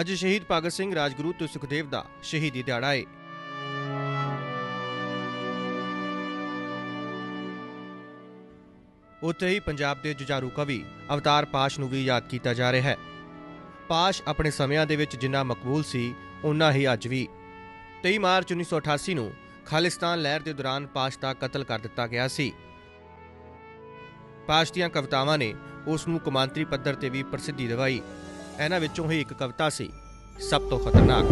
ਅੱਜ ਸ਼ਹੀਦ ਭਗਤ ਸਿੰਘ ਰਾਜਗੁਰੂ ਤੇ ਸੁਖਦੇਵ ਦਾ ਸ਼ਹੀਦੀ ਦਿਹਾੜਾ ਹੈ ਉੱਥੇ ਹੀ ਪੰਜਾਬ ਦੇ ਜੁਝਾਰੂ ਕਵੀ ਅਵਤਾਰ ਪਾਸ਼ ਨੂੰ ਵੀ ਯਾਦ ਕੀਤਾ ਜਾ ਰਿਹਾ ਹੈ। ਪਾਸ਼ ਆਪਣੇ ਸਮਿਆਂ ਦੇ ਵਿੱਚ ਜਿੰਨਾ ਮਕਬੂਲ ਸੀ ਉਨਾ ਹੀ ਅੱਜ ਵੀ। 23 ਮਾਰਚ 1988 ਨੂੰ ਖਾਲਿਸਤਾਨ ਲਹਿਰ ਦੇ ਦੌਰਾਨ ਪਾਸ਼ ਦਾ ਕਤਲ ਕਰ ਦਿੱਤਾ ਗਿਆ ਸੀ। ਪਾਸ਼ ਦੀਆਂ ਕਵਿਤਾਵਾਂ ਨੇ ਉਸ ਨੂੰ ਕੌਮਾਂਤਰੀ ਪੱਧਰ ਤੇ ਵੀ ਪ੍ਰਸਿੱਧੀ ਦਿਵਾਈ। ਇਹਨਾਂ ਵਿੱਚੋਂ ਹੀ ਇੱਕ ਕਵਿਤਾ ਸੀ, ਸਭ ਤੋਂ ਖਤਰਨਾਕ।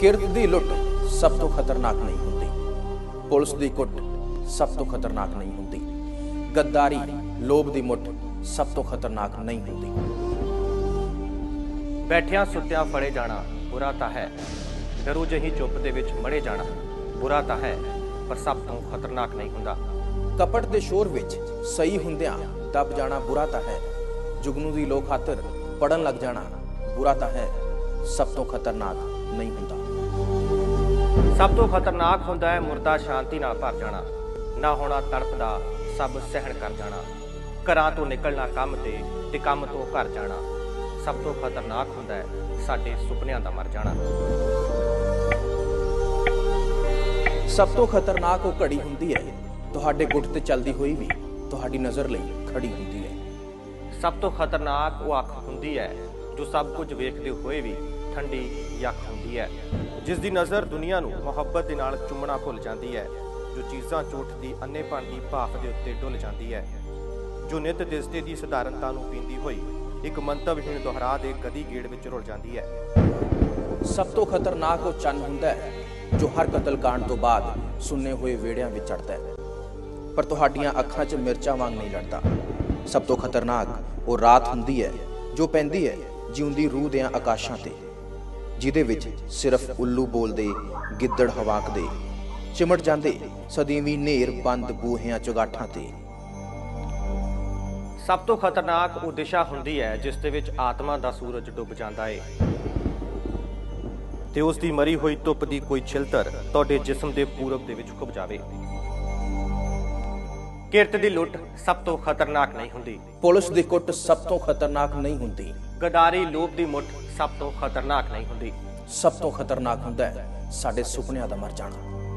ਕਿਰਤ ਦੀ ਲੁੱਟ ਸਭ ਤੋਂ ਖਤਰਨਾਕ ਨਹੀਂ ਹੁੰਦੀ। ਪੁਲਿਸ ਦੀ ਕੁੱਟ ਸਭ ਤੋਂ ਖਤਰਨਾਕ ਨਹੀਂ ਹੁੰਦੀ। ਗੱਦਾਰੀ, ਲੋਭ ਦੀ ਮੁੱਠ ਸਭ ਤੋਂ ਖਤਰਨਾਕ ਨਹੀਂ ਹੁੰਦੀ। ਬੈਠਿਆਂ ਸੁੱਤਿਆਂ ਫੜੇ ਜਾਣਾ ਬੁਰਾ ਤਾਂ ਹੈ। ਡਰੂ ਜਹੀ ਚੁੱਪ ਦੇ ਵਿੱਚ ਮੜੇ ਜਾਣਾ ਬੁਰਾ ਤਾਂ ਹੈ, ਪਰ ਸਭ ਤੋਂ ਖਤਰਨਾਕ ਨਹੀਂ ਹੁੰਦਾ। ਕਪਟ ਦੇ ਸ਼ੋਰ ਵਿੱਚ ਸਹੀ ਹੁੰਦਿਆਂ ਦਬ ਜਾਣਾ ਬੁਰਾ ਤਾਂ ਹੈ। ਜੁਗਨੂ ਦੀ ਲੋਕ ਖਾਤਰ ਪੜਨ ਲੱਗ ਜਾਣਾ ਬੁਰਾ ਤਾਂ ਹੈ। ਸਭ ਤੋਂ ਖਤਰਨਾਕ ਨਹੀਂ ਹੁੰਦਾ। ਸਭ ਤੋਂ ਖਤਰਨਾਕ ਹੁੰਦਾ ਹੈ ਮੁਰਦਾ ਸ਼ਾਂਤੀ ਨਾਲ ਭਰ ਜਾਣਾ। ਨਾ ਹੋਣਾ ਤੜਪਦਾ ਸਭ ਸਹਿਣ ਕਰ ਜਾਣਾ। ਘਰਾਂ ਤੋਂ ਨਿਕਲਣਾ ਕੰਮ ਤੇ ਤੇ ਕੰਮ ਤੋਂ ਘਰ ਜਾਣਾ। ਸਭ ਤੋਂ ਖਤਰਨਾਕ ਹੁੰਦਾ ਹੈ ਸਾਡੇ ਸੁਪਨਿਆਂ ਦਾ ਮਰ ਜਾਣਾ। ਸਭ ਤੋਂ ਖਤਰਨਾਕ ਉਹ ਘੜੀ ਹੁੰਦੀ ਹੈ ਤੁਹਾਡੇ ਗੁੱਟ ਤੇ ਚੱਲਦੀ ਹੋਈ ਵੀ ਤੁਹਾਡੀ ਨਜ਼ਰ ਲਈ ਖੜੀ ਹੁੰਦੀ ਹੈ। ਸਭ ਤੋਂ ਖਤਰਨਾਕ ਉਹ ਅੱਖ ਹੁੰਦੀ ਹੈ ਜੋ ਸਭ ਕੁਝ ਵੇਖਦੇ ਹੋਏ ਵੀ ਠੰਡੀ ਅੱਖ ਹੁੰਦੀ ਹੈ ਜਿਸ ਦੀ ਨਜ਼ਰ ਦੁਨੀਆ ਨੂੰ ਮੁਹੱਬਤ ਦੇ ਨਾਲ ਚੁੰਮਣਾ ਭੁੱਲ ਜਾਂਦੀ ਹੈ ਜੋ ਚੀਜ਼ਾਂ ਝੂਠ ਦੀ ਅੰਨੇਪਣ ਦੀ ਭਾਫ ਦੇ ਉੱਤੇ ਡੁੱਲ ਜਾਂਦੀ ਹੈ ਜੋ ਨਿਤ ਦਿਸਦੇ ਦੀ ਸਧਾਰਨਤਾ ਨੂੰ ਪੀਂਦੀ ਹੋਈ ਇੱਕ ਮੰਤਵਹੀਣ ਦੁਹਰਾ ਦੇ ਗਦੀ ਗੇੜ ਵਿੱਚ ਰੁਲ ਜਾਂਦੀ ਹੈ। ਸਭ ਤੋਂ ਖਤਰਨਾਕ ਉਹ ਚੰਨ ਹੁੰਦਾ ਹੈ ਜੋ ਹਰ ਕਤਲकांड ਤੋਂ ਬਾਅਦ ਸੁੰਨੇ ਹੋਏ ਵੇੜਿਆਂ ਵਿੱਚ ਚੜਦਾ ਹੈ। ਪਰ ਤੁਹਾਡੀਆਂ ਅੱਖਾਂ 'ਚ ਮਿਰਚਾਂ ਵਾਂਗ ਨਹੀਂ ਲੜਦਾ। ਸਭ ਤੋਂ ਖਤਰਨਾਕ ਉਹ ਰਾਤ ਹੁੰਦੀ ਹੈ, ਜੋ ਪੈਂਦੀ ਹੈ ਜਿਉਂਦੀ ਰੂਹ ਦੇ ਆਕਾਸ਼ਾਂ ਤੇ, ਜਿਹਦੇ ਵਿੱਚ ਸਿਰਫ ਉੱਲੂ ਬੋਲਦੇ, ਗਿੱਦੜ ਹਵਾਕਦੇ ਚਿਮੜ ਜਾਂਦੇ, ਸਦੀਵੀ ਨੇਰ ਬੰਦ ਬੂਹਿਆਂ ਚੁਗਾਠਾਂ ਤੇ। ਸਭ ਤੋਂ ਖਤਰਨਾਕ ਉਹ ਦਿਸ਼ਾ ਹੁੰਦੀ ਹੈ, ਜਿਸ ਦੇ ਵਿੱਚ ਆਤਮਾ ਦਾ ਸੂਰਜ ਡੁੱਬ ਜਾਂਦਾ ਏ। ਤੇ ਉਸ ਦੀ ਮਰੀ ਹੋਈ ਧੁੱਪ ਦੀ ਕੋਈ ਛਿਲਤਰ ਤੁਹਾਡੇ ਜਿਸਮ ਦੇ ਪੂਰਬ ਦੇ ਵਿੱਚ ਖੁੱਭ ਜਾਵੇ। ਕਿਰਤ ਦੀ ਲੁੱਟ ਸਭ ਤੋਂ ਖਤਰਨਾਕ ਨਹੀਂ ਹੁੰਦੀ। ਪੁਲਿਸ ਦੀ ਕੁੱਟ ਸਭ ਤੋਂ ਖਤਰਨਾਕ ਨਹੀਂ ਹੁੰਦੀ। ਗਦਾਰੀ ਲੋਭ ਦੀ ਮੁੱਠ ਸਭ ਤੋਂ ਖਤਰਨਾਕ ਨਹੀਂ ਹੁੰਦੀ। ਸਭ ਤੋਂ ਖਤਰਨਾਕ ਹੁੰਦਾ ਹੈ। ਸਾਡੇ ਸੁਪਨਿਆਂ ਦਾ ਮਰ ਜਾਣਾ।